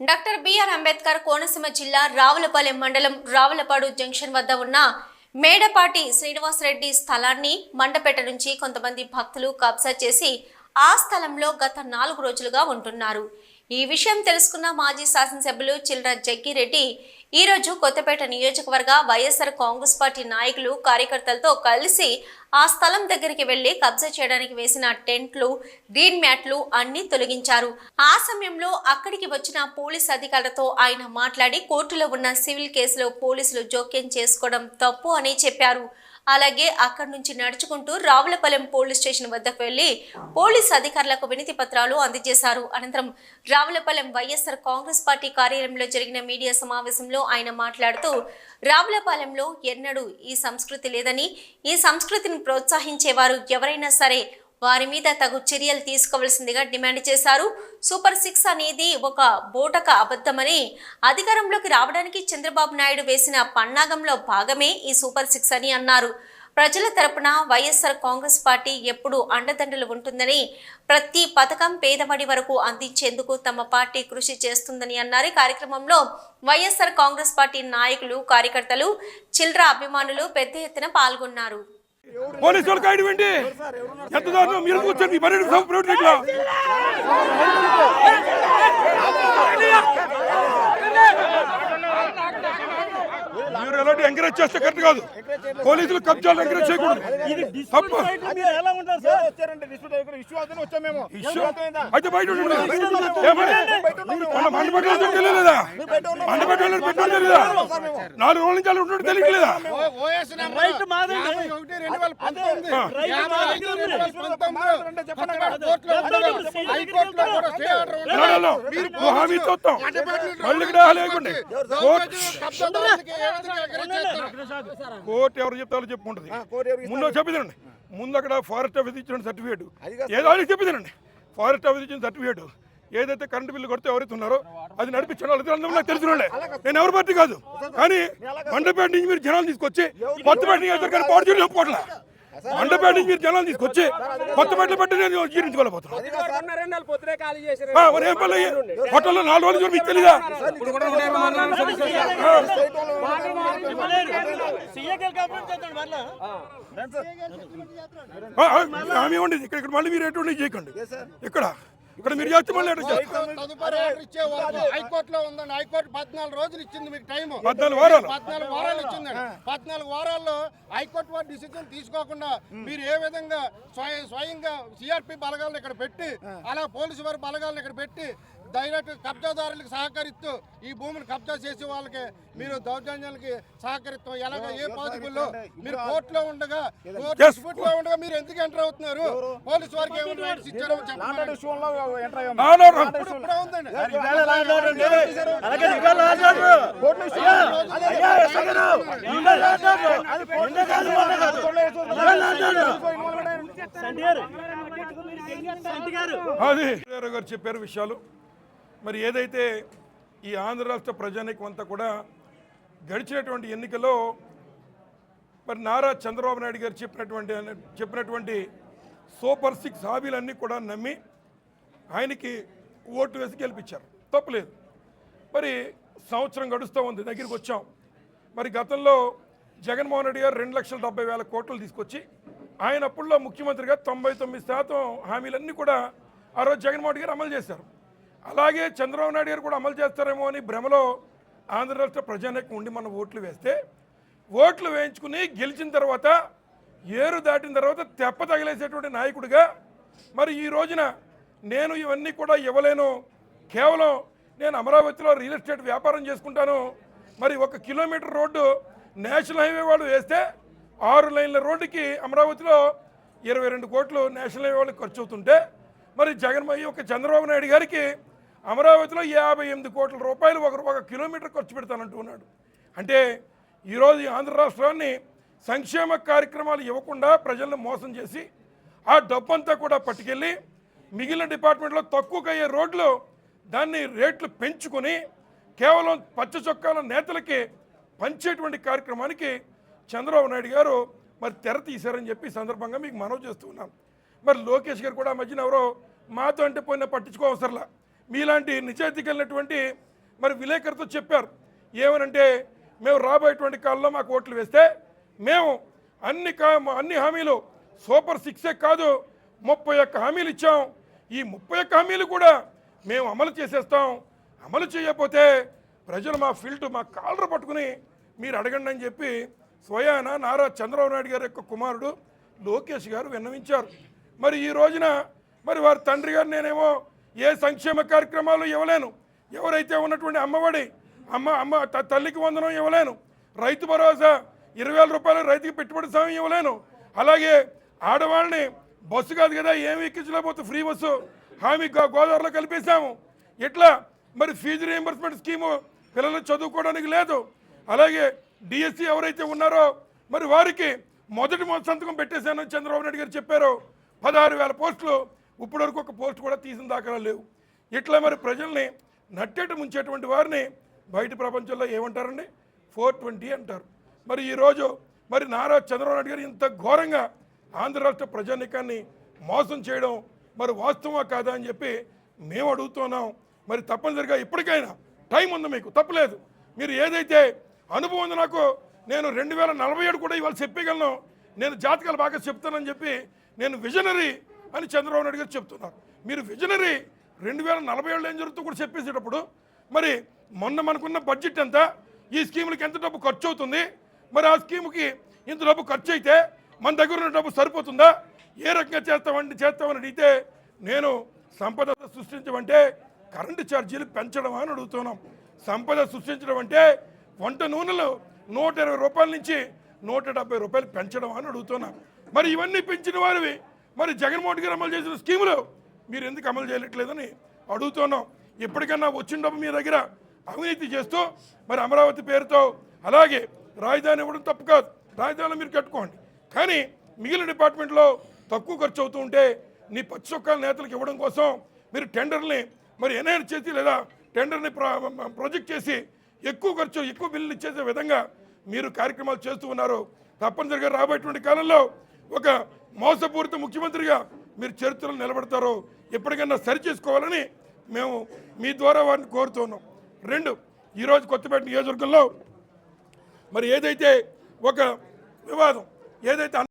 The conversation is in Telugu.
డాక్టర్ బిఆర్ అంబేద్కర్ కోనసీమ జిల్లా రావులపాలెం మండలం రావులపాడు జంక్షన్ వద్ద ఉన్న మేడపాటి శ్రీనివాసరెడ్డి స్థలాన్ని మండపేట నుంచి కొంతమంది భక్తులు కబ్జా చేసి ఆ స్థలంలో గత నాలుగు రోజులుగా ఉంటున్నారు. ఈ విషయం తెలుసుకున్న మాజీ శాసనసభ్యులు చిల్ర జగ్గిరెడ్డి ఈరోజు కొత్తపేట నియోజకవర్గ వైఎస్ఆర్ కాంగ్రెస్ పార్టీ నాయకులు కార్యకర్తలతో కలిసి ఆ స్థలం దగ్గరికి వెళ్ళి కబ్జా చేయడానికి వేసిన టెంట్లు గ్రీన్ మ్యాట్లు అన్ని తొలగించారు. ఆ సమయంలో అక్కడికి వచ్చిన పోలీస్ అధికారులతో ఆయన మాట్లాడి కోర్టులో ఉన్న సివిల్ కేసులో పోలీసులు జోక్యం చేసుకోవడం తప్పు అని చెప్పారు. అలాగే అక్కడి నుంచి నడుచుకుంటూ రావులపాలెం పోలీస్ స్టేషన్ వద్దకు వెళ్ళి పోలీస్ అధికారులకు వినతి పత్రాలు అందజేశారు. అనంతరం రావులపాలెం వైఎస్ఆర్ కాంగ్రెస్ పార్టీ కార్యాలయంలో జరిగిన మీడియా సమావేశంలో ఆయన మాట్లాడుతూ రావులపాలెంలో ఎన్నడూ ఈ సంస్కృతి లేదని ఈ సంస్కృతిని ప్రోత్సహించేవారు ఎవరైనా సరే వారి మీద తగు చర్యలు తీసుకోవాల్సిందిగా డిమాండ్ చేశారు. సూపర్ సిక్స్ అనేది ఒక బోటక అబద్ధమని అధికారంలోకి రావడానికి చంద్రబాబు నాయుడు వేసిన పన్నాగంలో భాగమే ఈ సూపర్ సిక్స్ అని అన్నారు. ప్రజల తరపున వైఎస్ఆర్ కాంగ్రెస్ పార్టీ ఎప్పుడూ అండదండలు ఉంటుందని ప్రతి పథకం పేదవాడి వరకు అందించేందుకు తమ పార్టీ కృషి చేస్తుందని అన్నారు. కార్యక్రమంలో వైఎస్ఆర్ కాంగ్రెస్ పార్టీ నాయకులు కార్యకర్తలు చిల్డ్ర అభిమానులు పెద్ద ఎత్తున పాల్గొన్నారు. పోలీసు వాళ్ళకి ఐడి వెండి ఎంత దారుణం. మీరు కూర్చొని మీ పర్యటన ఎలాంటి ఎంకరేజ్ చేస్తే కరెక్ట్ కాదు. పోలీసులు కబ్జాలు ఎంకరేజ్ చేయకూడదు. తప్పు. అయితే బయట తెలియలేదా? మండపేట పెట్టడం తెలియదా నాలుగు రోజుల నుంచి అలా తెలియట్లేదా? హామీ చూస్తాం మళ్ళీ లేకుండా కోర్టు కోర్టు ఎవరు చెప్తారో చెప్పుకుంటుంది ముందు చెప్పిదండి ముందు అక్కడ ఫారెస్ట్ ఆఫీస్ ఇచ్చిన సర్టిఫికేట్. ఏదో అని చెప్పిదండి ఫారెస్ట్ ఆఫీస్ ఇచ్చిన సర్టిఫికేట్. ఏదైతే కరెంట్ బిల్లు కొడితే ఎవరైతే ఉన్నారో అది నడిపించిన వాళ్ళు. అందరూ నాకు తెలిసిన వాళ్ళే. నేను ఎవరి పార్టీ కాదు. కానీ మండపేట నుంచి మీరు జనాలు తీసుకొచ్చి కొత్తపేట నుంచి పాడు చేయడం నుంచి మీరు జనాలు తీసుకొచ్చి కొత్తపేటలో పెట్టి నేను జీర్ణించుకోలేకపోతున్నాను హోటల్లో నాలుగు రోజులు చూడ మీకు తెలీదా? హామీ ఇక్కడ మళ్ళీ మీరు ఎటువంటి చేయకండి. ఇక్కడ. ఇక్కడ మీరు చేస్తే మళ్ళీ తదుపరి ఆర్డర్ హైకోర్టులో ఉందండి. హైకోర్టు పద్నాలుగు రోజులు ఇచ్చింది మీకు టైం పద్నాలుగు వారాలు. పద్నాలుగు వారాలు ఇచ్చిందండి. పద్నాలుగు వారాల్లో హైకోర్టు వారి డిసిజన్ తీసుకోకుండా మీరు ఏ విధంగా స్వయం స్వయంగా సిఆర్పి బలగాలను ఇక్కడ పెట్టి అలా పోలీసు వారి బలగాలను ఇక్కడ పెట్టి డైరెక్ట్ కబ్జాదారులకు సహకరిస్తూ ఈ భూమిని కబ్జా చేసే వాళ్ళకి మీరు దౌర్జన్యాలకి సహకరిస్తాం ఎలాగ ఏ పాజిబుల్లో మీరు కోర్టులో ఉండగా కోర్టు Yes. dispute లో ఉండగా మీరు ఎందుకు ఎంటర్ అవుతున్నారు పోలీసు వారికి ఏమైనా రైట్స్ ఇచ్చారో చెప్పారు విషయాలు మరి ఏదైతే ఈ ఆంధ్ర రాష్ట్ర ప్రజానీకం అంతా కూడా గడిచినటువంటి ఎన్నికలో మరి నారా చంద్రబాబు నాయుడు గారు చెప్పినటువంటి చెప్పినటువంటి సూపర్ సిక్స్ హాబీలన్నీ కూడా నమ్మి ఆయనకి ఓటు వేసి గెలిపించారు. తప్పులేదు. మరి సంవత్సరం గడుస్తూ ఉంది దగ్గరికి వచ్చాం. మరి గతంలో జగన్మోహన్ రెడ్డి గారు రెండు లక్షల డెబ్బై వేల కోట్లు తీసుకొచ్చి ఆయన అప్పుల్లో ముఖ్యమంత్రిగా తొంభై తొమ్మిది శాతం హామీలన్నీ కూడా ఆ రోజు జగన్మోహన్ రెడ్డి గారు అమలు చేశారు. అలాగే చంద్రబాబు నాయుడు గారు కూడా అమలు చేస్తారేమో అని భ్రమలో ఆంధ్ర రాష్ట్ర ప్రజానీకం ఉండి మనం ఓట్లు వేస్తే ఓట్లు వేయించుకుని గెలిచిన తర్వాత ఏరు దాటిన తర్వాత తెప్ప తగిలేసేటువంటి నాయకుడిగా మరి ఈ రోజున నేను ఇవన్నీ కూడా ఇవ్వలేను. కేవలం నేను అమరావతిలో రియల్ ఎస్టేట్ వ్యాపారం చేసుకుంటాను. మరి ఒక కిలోమీటర్ రోడ్డు నేషనల్ హైవే వాళ్ళు వేస్తే ఆరు లైన్ల రోడ్డుకి అమరావతిలో ఇరవై రెండు కోట్లు నేషనల్ హైవే వాళ్ళకి ఖర్చు అవుతుంటే మరి జగన్మోహన్ ఒక చంద్రబాబు నాయుడు గారికి అమరావతిలో యాభై ఎనిమిది కోట్ల రూపాయలు ఒక ఒక కిలోమీటర్ ఖర్చు పెడతానంటూ ఉన్నాడు. అంటే ఈరోజు ఆంధ్ర రాష్ట్రాన్ని సంక్షేమ కార్యక్రమాలు ఇవ్వకుండా ప్రజలను మోసం చేసి ఆ డబ్బంతా కూడా పట్టుకెళ్ళి మిగిలిన డిపార్ట్మెంట్లో తక్కువగా అయ్యే రోడ్లు దాన్ని రేట్లు పెంచుకొని కేవలం పచ్చ చొక్కాల నేతలకి పంచేటువంటి కార్యక్రమానికి చంద్రబాబు నాయుడు గారు మరి తెర తీశారని చెప్పి సందర్భంగా మీకు మనవి చేస్తున్నాం మరి లోకేష్ గారు కూడా ఆ మధ్యన ఎవరో మాతో అంటే పోయినా పట్టించుకోవసరలా. మీలాంటి నిజాయితీ కలిగినటువంటి మరి విలేకరుతో చెప్పారు. ఏమనంటే మేము రాబోయేటువంటి కాలంలో మాకు ఓట్లు వేస్తే మేము అన్ని కా అన్ని హామీలు సూపర్ సిక్సే కాదు ముప్పై ఒక్క హామీలు ఇచ్చాం. ఈ ముప్పై ఒక్క హామీలు కూడా మేము అమలు చేసేస్తాం. అమలు చేయకపోతే ప్రజలు మా ఫీల్డ్ మా కాలర్ పట్టుకుని మీరు అడగండి అని చెప్పి స్వయాన నారా చంద్రబాబు నాయుడు గారి యొక్క కుమారుడు లోకేష్ గారు విన్నవించారు. మరి ఈ రోజున మరి వారి తండ్రి గారు నేనేమో ఏ సంక్షేమ కార్యక్రమాలు ఇవ్వలేను. ఎవరైతే ఉన్నటువంటి అమ్మఒడి అమ్మ అమ్మ త- తల్లికి వందనం ఇవ్వలేను. రైతు భరోసా ఇరవై వేల రూపాయలు రైతుకి పెట్టుబడి సాయం ఇవ్వలేను. అలాగే ఆడవాళ్ళని బస్సు కాదు కదా ఏమి ఎక్కించలేకపోతే ఫ్రీ బస్సు. హామీ గోదావరిలో కలిపేశాము. ఇట్లా మరి ఫీజు రీఎంబర్స్మెంట్ స్కీము పిల్లలు చదువుకోవడానికి లేదు. అలాగే డిఎస్సి ఎవరైతే ఉన్నారో మరి వారికి మొదటి సంతకం పెట్టేశాను చంద్రబాబు నాయుడు గారు చెప్పారు. పదహారు వేల పోస్టులు ఇప్పటివరకు ఒక పోస్ట్ కూడా తీసిన దాఖలా లేవు. ఇట్లా మరి ప్రజల్ని నట్టేట ముంచేటువంటి వారిని బయట ప్రపంచంలో ఏమంటారండి? ఫోర్ ట్వంటీ అంటారు. మరి ఈరోజు మరి నారా చంద్రబాబు నాయుడు గారు ఇంత ఘోరంగా ఆంధ్ర రాష్ట్ర ప్రజానికాన్ని మోసం చేయడం మరి వాస్తవమా కాదా అని చెప్పి మేము అడుగుతున్నాం. మరి తప్పనిసరిగా ఇప్పటికైనా టైం ఉంది మీకు తప్పలేదు. మీరు ఏదైతే అనుభవం ఉంది నాకు నేను రెండు వేల నలభై ఏడు కూడా ఇవాళ చెప్పగలను. నేను జాతకాలు బాగా చెప్తానని చెప్పి నేను విజనరీ అని చంద్రబాబు నాయుడు గారు చెప్తున్నారు. మీరు విజనరీ రెండు వేల నలభై ఏళ్ళు ఏం జరుగుతుందో కూడా చెప్పేసేటప్పుడు మరి మొన్న మనకున్న బడ్జెట్ ఎంత? ఈ స్కీములకి ఎంత డబ్బు ఖర్చు అవుతుంది మరి ఆ స్కీముకి ఇంత డబ్బు ఖర్చు అయితే మన దగ్గర ఉన్న డబ్బు సరిపోతుందా? ఏ రకంగా చేస్తామంటే చేస్తామని అడిగితే నేను సంపద సృష్టించమంటే కరెంటు ఛార్జీలు పెంచడం అని అడుగుతున్నాం. సంపద సృష్టించడం అంటే వంట నూనెలు నూట ఇరవై రూపాయల నుంచి నూట డెబ్బై రూపాయలు పెంచడం అని అడుగుతున్నాం. మరి ఇవన్నీ పెంచిన వారివి మరి జగన్మోహన్ గారు అమలు చేసిన స్కీములు మీరు ఎందుకు అమలు చేయట్లేదని అడుగుతున్నాం. ఇప్పటికన్నా వచ్చిన డబ్బు మీ దగ్గర అవినీతి చేస్తూ మరి అమరావతి పేరుతో అలాగే రాజధాని ఇవ్వడం తప్పు కాదు. రాజధానిలో మీరు కట్టుకోండి. కానీ మిగిలిన డిపార్ట్మెంట్లో తక్కువ ఖర్చు అవుతూ ఉంటే నీ పచ్చి నేతలకు ఇవ్వడం కోసం మీరు టెండర్ని మరి ఎన్హెన్స్ చేసి లేదా టెండర్ని ప్రాజెక్ట్ ప్రొజెక్ట్ చేసి ఎక్కువ ఖర్చు ఎక్కువ బిల్లులు ఇచ్చేసే విధంగా మీరు కార్యక్రమాలు చేస్తూ ఉన్నారు. తప్పనిసరిగా రాబోయేటువంటి కాలంలో ఒక మోసపూరిత ముఖ్యమంత్రిగా మీరు చరిత్రలో నిలబడతారో ఎప్పటికైనా సరి చేసుకోవాలని మేము మీ ద్వారా వారిని కోరుతున్నాం. రెండు ఈరోజు కొత్తపేట నియోజకవర్గంలో మరి ఏదైతే ఒక వివాదం ఏదైతే